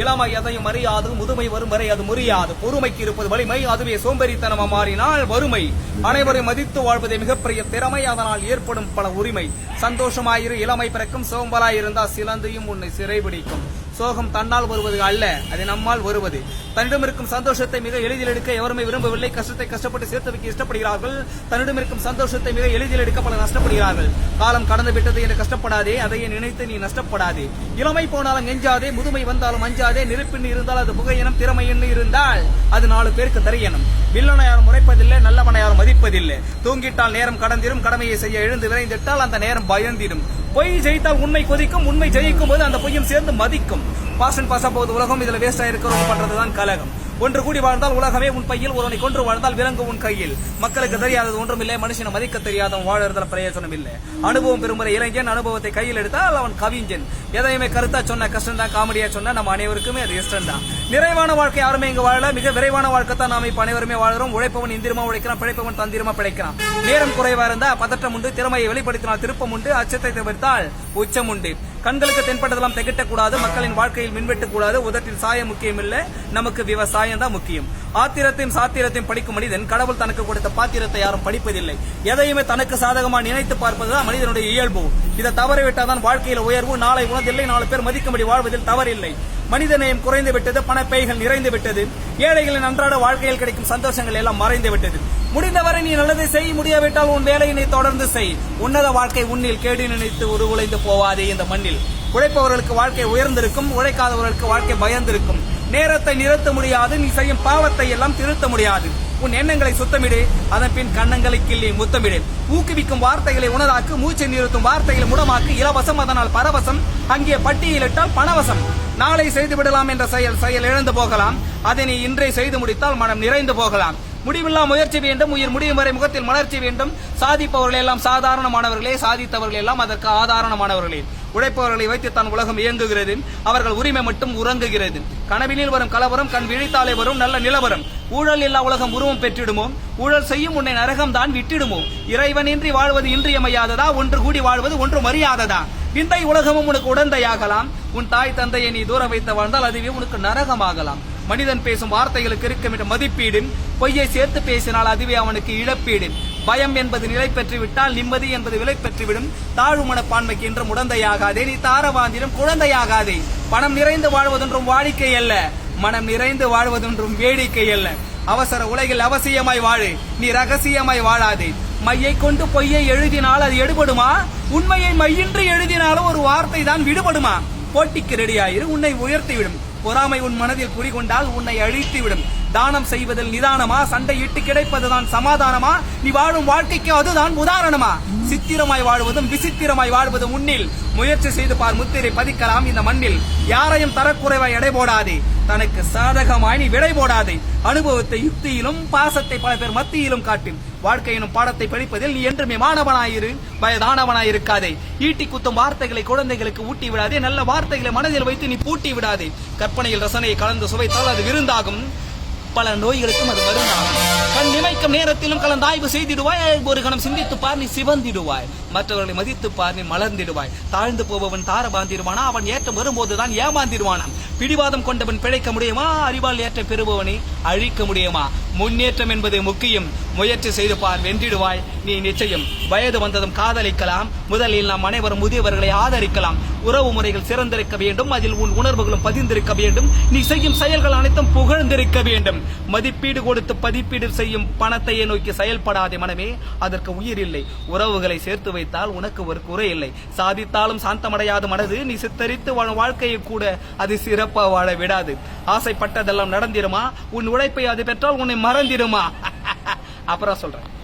இளமை எதையும் அறியாது முதுமை வரும் வரை அது முறியாது. பொறுமைக்கு இருப்பது வலிமை அதுவே சோம்பேறித்தனமா மாறினால் வறுமை. அனைவரை மதித்து வாழ்வதே மிகப்பெரிய திறமை அதனால் ஏற்படும் பல உரிமை. சந்தோஷமாயிரு இளமை பிறக்கும் சோம்பலாயிருந்தா சிலந்தையும் உன்னை சிறைபிடிக்கும். சோகம் தன்னால் வருவது அல்ல அது நம்மால் வருவது. தன்னிடம் இருக்கும் சந்தோஷத்தை மிக எளிதில் எடுக்க எவருமே விரும்பவில்லை. கஷ்டத்தை கஷ்டப்பட்டு சேர்த்து வைக்க இஷ்டப்படுகிறார்கள். தன்னிடம் இருக்கும் சந்தோஷத்தை மிக எளிதில் எடுக்க பல நஷ்டப்படுகிறார்கள். காலம் கடந்து விட்டது என்று கஷ்டப்படாதே அதையே நினைத்து நீ நஷ்டப்படாதே. இளமை போனாலும் எஞ்சாதே முதுமை வந்தாலும் அஞ்சாதே நெருப்பின் இருந்தால் அது புகையினம் திறமை என்ன இருந்தால் அது நாலு பேருக்கு தெரியணும். வில்லனை யாரும் முறைப்பதில்லை நல்லவனை யாரும் மதிப்பதில்லை. தூங்கிட்டால் நேரம் கடந்திடும் கடமையை செய்ய எழுந்து விரைந்திட்டால் அந்த நேரம் பயந்திடும் பொய் ஜெயித்தால் உண்மை கொதிக்கும் உண்மை ஜெயிக்கும் போது அந்த பொய்யும் சேர்ந்து மதிக்கும். பாசன் பாச போது உலகம் இதுல வேஸ்ட் ஆயிருக்கிறோம் பண்றதுதான் கலகம் ஒன்று கூடி வாழ்ந்தால் உலகமே உன் பையில் ஒருவனை கொன்று வாழ்ந்தால் விலங்கு உன் கையில். மக்களுக்கு தெரியாதது ஒன்றுமில்லை மனுஷனை மதிக்க தெரியாதவன் வாழறதுல பிரயோஜனம் இல்லை அனுபவம் பெறுமுறை இளைஞன் அனுபவத்தை கையில் எடுத்தால் அவன் கவிஞன். எதையுமே கருத்தா சொன்ன கஷ்டம் தான் காமெடியா சொன்னா நம்ம அனைவருக்குமே அது இஷ்டம் தான் நிறைவான வாழ்க்கை யாருமே இங்க வாழல மிக விரைவான வாழ்க்கை தான் நாம இப்ப அனைவருமே வாழறோம் உழைப்பவன் இந்திரமா உழைக்கிறான் பிழைப்பவன் தந்திரமா பிழைக்கிறான். நேரம் குறைவா இருந்தா பதட்டம் உண்டு திறமையை வெளிப்படுத்தினால் திருப்பம் உண்டு அச்சத்தை தவிர்த்தால் உச்சம் உண்டு. கண்களுக்கு தென்பட்டதெல்லாம் திகட்டக்கூடாது மக்களின் வாழ்க்கையில் மின்வெட்டு கூடாது உதட்டில் சாயம் முக்கியம் இல்லை நமக்கு விவசாயம் தான் முக்கியம். ஆத்திரத்தையும் சாத்திரத்தையும் படிக்கும் மனிதன் கடவுள் தனக்கு கொடுத்த பாத்திரத்தை யாரும் படிப்பதில்லை. எதையுமே தனக்கு சாதகமா நினைத்து பார்ப்பதுதான் மனிதனுடைய இயல்பு. இதை தவறிவிட்டாதான் வாழ்க்கையில உயர்வு நாளை உணர்ந்தில்லை நாலு பேர் மதிக்கும்படி வாழ்வதில் தவறில்லை. மனிதநேயம் குறைந்து விட்டது பணப்பைகள் நிறைந்து விட்டது ஏழைகளின் அன்றாட வாழ்க்கையில் கிடைக்கும் சந்தோஷங்கள் எல்லாம் மறைந்து விட்டது முடிந்தவரை நீ நல்லதை செய் முடியாவிட்டால் உன் வேலையினை தொடர்ந்து செய். உன்னத வாழ்க்கை உன்னில் கேடு நினைத்து உருகுலைந்து போவாதே இந்த மண்ணில். உழைப்பவர்களுக்கு வாழ்க்கை உயர்ந்திருக்கும் உழைக்காதவர்களுக்கு வாழ்க்கை பயந்திருக்கும். நேரத்தை நிறுத்த முடியாது நீ செய்யும் பாவத்தை எல்லாம் திருத்த முடியாது. உன் எண்ணங்களை சுத்தமிடு அதன் பின் கண்ணங்களை கிள்ளி முத்தமிடு. ஊக்குவிக்கும் வார்த்தைகளை உணராக்கு மூச்சை நிறுத்தும் வார்த்தைகளை முடமாக்கு. இலவசம் அதனால் பரவசம் அங்கே பட்டியலிட்டால் பணவசம். நாளை செய்து விடலாம் என்ற செயல் செயல் இழந்து போகலாம். அதை நீ இன்றே செய்து முடித்தால் மனம் நிறைந்து போகலாம். முடிவில்லா முயற்சி வேண்டும் உயிர் முடியும் வரை முகத்தில் மலர்ச்சி வேண்டும். சாதிப்பவர்கள் எல்லாம் சாதாரணமானவர்களே சாதித்தவர்கள் எல்லாம் அதற்கு ஆதாரணமானவர்களே. உழைப்பவர்களை வைத்து தான் உலகம் இயங்குகிறது. அவர்கள் உரிமை மட்டும் உறங்குகிறது. கனவினில் வரும் கலவரம் கண் விழித்தாலே வரும் நல்ல நிலவரம். ஊழல் இல்லா உலகம் உருவம் பெற்றிடுமோ? ஊழல் செய்யும் உன்னை நரகம் தான் விட்டிடுமோ? இறைவனின்றி வாழ்வது இன்றியமையாததா? ஒன்று கூடி வாழ்வது ஒன்று மரியாததா? விந்தை உலகமும் உனக்கு உடந்தையாகலாம். உன் தாய் தந்தையை நீ தூர வைத்து வாழ்ந்தால் அதுவே உனக்கு நரகமாகலாம். மனிதன் பேசும் வார்த்தைகளுக்கு இருக்கும் மதிப்பீடு பொய்யை சேர்த்து பேசினால் அதுவே அவனுக்கு இழப்பீடு பயம் என்பது நிலை பெற்றுவிட்டால் நிம்மதி என்பது விலை பெற்றுவிடும். தாழ்வு மனப்பான்மைக்கு என்றும் உடந்தையாகாதே. நீ தாரவாந்திரம் குழந்தையாகாதே. பணம் நிறைந்து வாழ்வதென்றும் வாடிக்கை அல்ல. மனம் நிறைந்து வாழ்வதென்றும் வேடிக்கை அல்ல. அவசர உலகில் அவசியமாய் வாழு. நீ ரகசியமாய் வாழாதே. மையை கொண்டு பொய்யை எழுதினால் அது எடுபடுமா? உண்மையை மையின்றி எழுதினாலும் ஒரு வார்த்தை தான் விடுபடுமா? போட்டிக்கு ரெடியாயிரு உன்னை உயர்த்திவிடும். பொறாமை உன் மனதில் குறிகொண்டால் உன்னை அழித்துவிடும். தானம் செய்வதில் நிதானமா சண்டையிட்டு கிடைப்பதுதான் சமாதானமா? நீ வாழும் வாழ்க்கைக்கு அதுதான் உதாரணமா? சித்திரமாய் வாழ்வதும் விசித்திரமாய் வாழ்வதும் முன்னில் முயற்சி செய்து பார் முத்திரை பதிக்கலாம் இந்த மண்ணில். யாரையும் தரக்குறைவாய் எடை போடாதே. தனக்கு சாதகமாய் நீ விடை போடாதே. அனுபவத்தை யுக்தியிலும் பாசத்தை பல பேர் மத்தியிலும் காட்டும். வாழ்க்கையினும் பாடத்தை படிப்பதில் நீ என்றுமே மாணவனாயிரு. பயதானவனாயிருக்காதே ஈட்டி குத்தும் வார்த்தைகளை குழந்தைகளுக்கு ஊட்டி விடாதே. நல்ல வார்த்தைகளை மனதில் வைத்து நீ பூட்டி விடாதே. கற்பனையில் ரசனையை கலந்து சுவைத்தால் அது விருந்தாகும். பல நோய்களுக்கும் அது மருந்தாகும். கண் நிமைக்கும் நேரத்திலும் கலந்தாய்வு செய்திடுவாய். ஒரு கணம் சிந்தித்து பார் நீ சிவந்திடுவாய். மற்றவர்களை மதித்து பார் நீ மலர்ந்திடுவாய். தாழ்ந்து போபவன் தார பாந்திடுவானா அவன் ஏற்றம் வரும்போதுதான் ஏமாந்திடுவானாம். பிடிவாதம் கொண்டவன் பிழைக்க முடியுமா? அறிவால் ஏற்ற பெறுபவனை அழிக்க முடியுமா? முன்னேற்றம் என்பது முக்கியம். முயற்சி செய்து பார் வென்றிடுவாய். நீ நிச்சயம் வயது வந்ததும் காதலிக்கலாம். முதலில் நாம் அனைவரும் முதியவர்களை ஆதரிக்கலாம். உறவு முறைகள் சிறந்திருக்க வேண்டும். அதில் உன் உணர்வுகளும் பதிந்திருக்க வேண்டும். நீ செய்யும் செயல்கள் அனைத்தும் புகழ்ந்திருக்க வேண்டும். மதிப்பீடு கொடுத்து பதிப்பீடு செய்யும் பணத்தையே நோக்கி செயல்படாதே மனமே அதற்கு உயிர் இல்லை. உறவுகளை சேர்த்து வைத்தால் உனக்கு ஒரு குறை இல்லை. சாதித்தாலும் சாந்தமடையாத மனது நீ சித்தரித்து வாழும் வாழ்க்கையை கூட அது சிறப்பா வாழ விடாது. ஆசைப்பட்டதெல்லாம் நடந்திருமா? உன் உழைப்பை அது பெற்றால் உன்னை மறந்திடுமா அப்புறம் சொல்றேன்.